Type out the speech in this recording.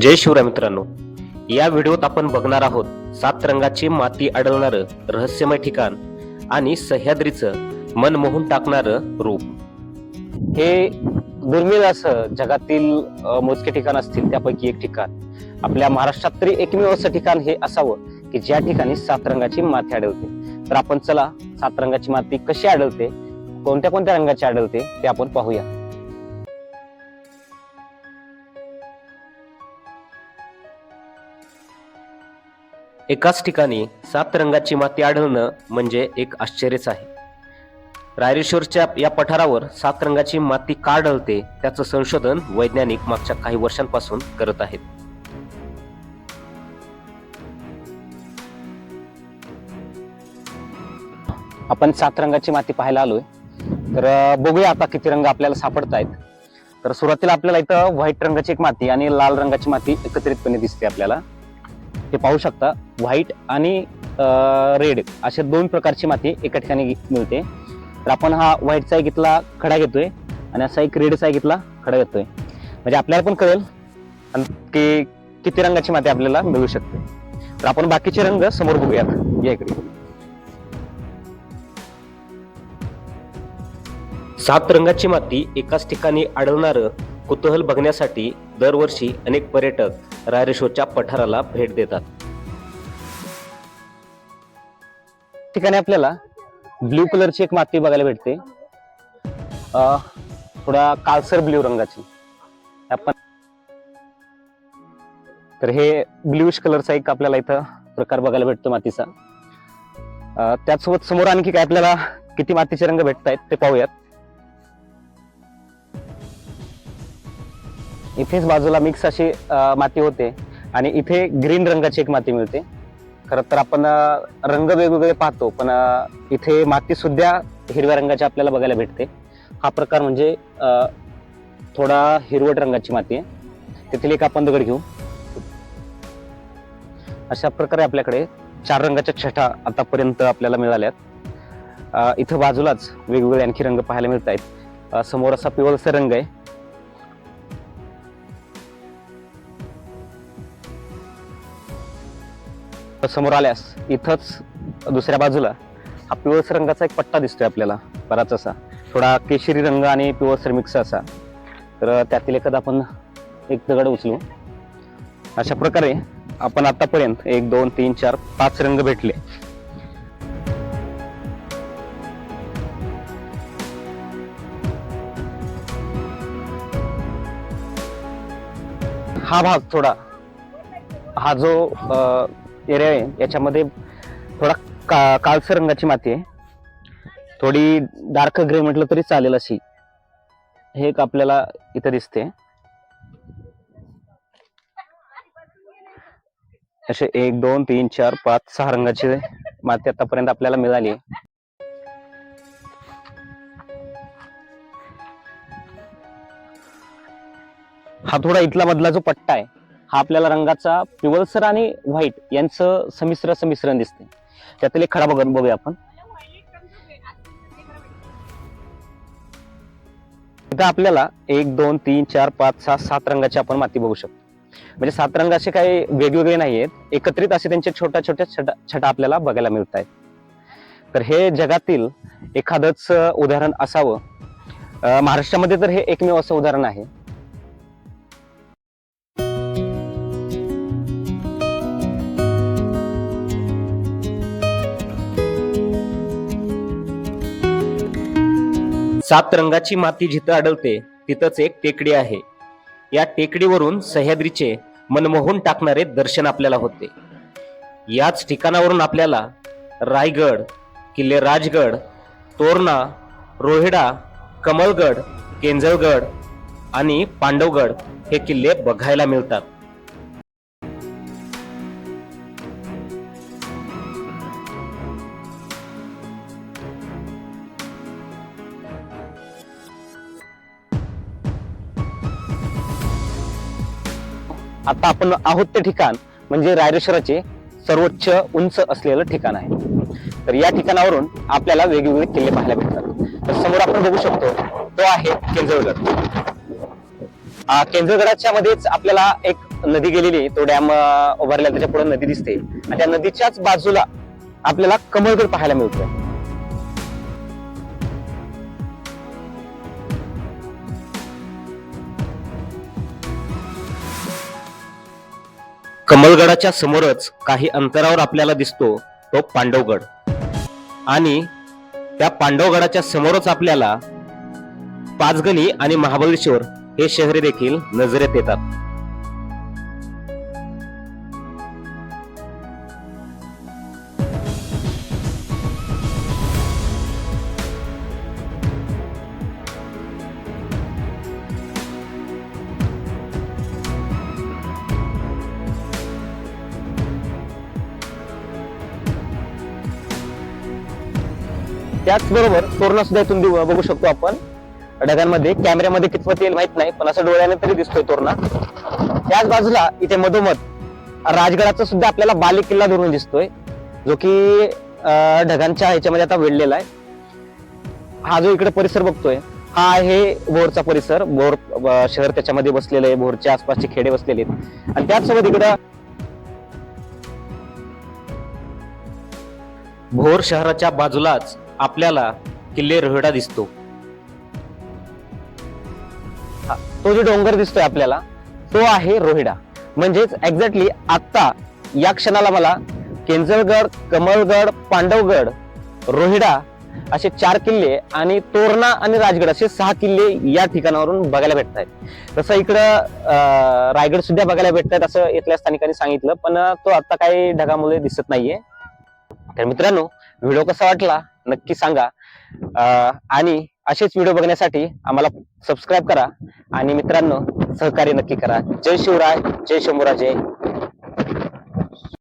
जय शिवराय मित्रांनो. या व्हिडिओत आपण बघणार आहोत सात रंगाची माती आढळणारं रहस्यमय ठिकाण आणि सह्याद्रीचं मन मोहून टाकणारं रूप. हे दुर्मिळ असं जगातील मोजके ठिकाण असतील त्यापैकी एक ठिकाण. आपल्या महाराष्ट्रात तरी एकमेव असं ठिकाण हे असावं की ज्या ठिकाणी सात रंगाची माती आढळते. तर आपण चला सात रंगाची माती कशी आढळते? कोणत्या कोणत्या रंगाची आढळते ते आपण पाहूया. एकाच ठिकाणी सात रंगाची माती आढळणं म्हणजे एक आश्चर्यच आहे. रायरेश्वरच्या या पठारावर सात रंगाची माती का आढळते त्याचं संशोधन वैज्ञानिक मागच्या काही वर्षांपासून करत आहेत. आपण सात रंगाची माती पाहायला आलोय. तर बघूया आता किती रंग आपल्याला सापडत आहेत तर सुरुवातीला आपल्याला इथं व्हाईट रंगाची एक माती आणि लाल रंगाची माती एकत्रितपणे दिसते आपल्याला. हे पाहू शकता. व्हाईट आणि रेड अशा दोन प्रकारची माती एका ठिकाणी मिळते. तर आपण हा व्हाईटचा एक इथला खडा घेतोय आणि असा एक रेडचा एक इथला खडा घेतोय. म्हणजे आपल्याला पण कळेल आणि की किती रंगाची माती आपल्याला मिळू शकते. तर आपण बाकीचे रंग समोर बघूयात. या इकडे. सात रंगाची माती एकाच ठिकाणी आढळणारं कुतूहल बघण्यासाठी दरवर्षी अनेक पर्यटक रायरेश्वरच्या पठाराला भेट देतात. ठिकाणी आपल्याला ब्ल्यू कलरची एक माती बघायला भेटते. अं, थोडा काळसर ब्ल्यू रंगाची. आपण तर हे ब्ल्यूश कलरचा एक आपल्याला इथं प्रकार बघायला भेटतो मातीचा. त्यासोबत त्याचसोबत समोर आणखी काय आपल्याला किती मातीचे रंग भेटत आहेत ते पाहूयात. इथेच बाजूला मिक्स अशी माती होते आणि इथे ग्रीन रंगाची एक माती मिळते. खरं तर आपण रंग वेगवेगळे पाहतो पण इथे माती सुद्धा हिरव्या रंगाची आपल्याला बघायला भेटते. हा प्रकार म्हणजे थोडा हिरवट रंगाची माती आहे. तेथील एक आपण दगड घेऊ. अशा प्रकारे आपल्याकडे चार रंगाच्या छटा आतापर्यंत आपल्याला मिळाल्यात. इथं बाजूलाच वेगवेगळे आणखी रंग पाहायला मिळत आहेत समोर असा पिवळसर रंग आहे. समोर आल्यास इथंच दुसऱ्या बाजूला हा पिवळसर रंगाचा एक पट्टा दिसतोय आपल्याला बराच असा. थोडा केशरी रंग आणि पिवळसर मिक्स असा. तर त्यातील एखादा आपण एक दगड उचलू. अशा प्रकारे आपण आतापर्यंत एक दोन तीन चार पाच रंग भेटले. हा भाग थोडा हा जो एरिया आहे. याच्यामध्ये थोडा का काळसर रंगाची माती आहे. थोडी डार्क ग्रे म्हटलं तरी चालेल अशी. हे एक आपल्याला इथं दिसते. असे एक दोन तीन चार पाच सहा रंगाची माती आतापर्यंत आपल्याला मिळाली आहे. हा थोडा इथला मधला जो पट्टा आहे हा आपल्याला रंगाचा पिवळसर आणि व्हाईट यांचं संमिश्र समिश्रण दिसते. त्यातील एक खडा बघून बघूया आपण. इथं आपल्याला एक दोन तीन चार पाच सहा सात रंगाची आपण माती बघू शकतो. म्हणजे सात रंग असे काही वेगवेगळे नाही आहेत एकत्रित असे त्यांचे छोट्या छोट्या छटा छटा आपल्याला बघायला मिळत आहेत तर हे जगातील एखादंच उदाहरण असावं. महाराष्ट्रामध्ये तर हे एकमेव असं उदाहरण आहे. सात रंगाची माती जिथं आढळते तिथंच एक टेकडी आहे. या टेकडीवरून सह्याद्रीचे मनमोहून टाकणारे दर्शन आपल्याला होते. याच ठिकाणावरून आपल्याला रायगड किल्ले राजगड तोरणा रोहिडा कमलगड केंजळगड आणि पांडवगड हे किल्ले बघायला मिळतात. आता आपण आहोत ते ठिकाण म्हणजे रायरेश्वराचे सर्वोच्च उंच असलेलं ठिकाण आहे. तर या ठिकाणावरून आपल्याला वेगवेगळे किल्ले पाहायला भेटतात. तर समोर आपण बघू शकतो तो आहे केंजळगड. केंद्रगडाच्या केंजळगडाच्या मध्येच आपल्याला एक नदी गेलेली तो डॅम उभारलेला त्याच्या पुढे नदी दिसते. आणि त्या नदीच्याच बाजूला आपल्याला कमळगड पाहायला मिळतोय. कमलगडाच्या समोरच काही अंतरावर आपल्याला दिसतो तो पांडवगड. आणि त्या पांडवगडाच्या समोरच आपल्याला पाचगणी आणि महाबळेश्वर हे शहरे देखील नजरेत येतात. त्याचबरोबर तोरणा सुद्धा इथून बघू शकतो आपण. ढगांमध्ये कॅमेऱ्यामध्ये कितपत येईल माहीत नाही पण असं डोळ्याने तरी दिसतोय तोरणा. त्याच बाजूला इथे मधोमध राजगडाचा सुद्धा आपल्याला बाले किल्ला धरून दिसतोय जो की ढगांच्या ह्याच्यामध्ये आता वेढलेला आहे. हा जो इकडे परिसर बघतोय हा आहे भोरचा परिसर. भोर शहर त्याच्यामध्ये बसलेलं आहे भोरच्या आसपासचे खेडे बसलेले आहेत. आणि त्याचसोबत इकडं भोर शहराच्या बाजूलाच आपल्याला किल्ले रोहिडा दिसतो. तो जो डोंगर दिसतोय आपल्याला तो आहे रोहिडा. म्हणजेच एक्झॅक्टली आता या क्षणाला मला केंजळगड कमळगड पांडवगड रोहिडा असे चार किल्ले आणि तोरणा आणि राजगड असे सहा किल्ले या ठिकाणावरून बघायला भेटत आहेत तसं इकडं अं, रायगड सुद्धा बघायला भेटत आहेत असं इथल्या स्थानिकांनी सांगितलं पण तो आता काही ढगामुळे दिसत नाहीये. तर मित्रांनो व्हिडिओ कसा वाटला? नक्की सांगा. आणि असेच व्हिडिओ बघण्यासाठी आम्हाला सबस्क्राईब करा. आणि मित्रांनो सहकार्य नक्की करा. जय शिवराय जय शंभूराजे.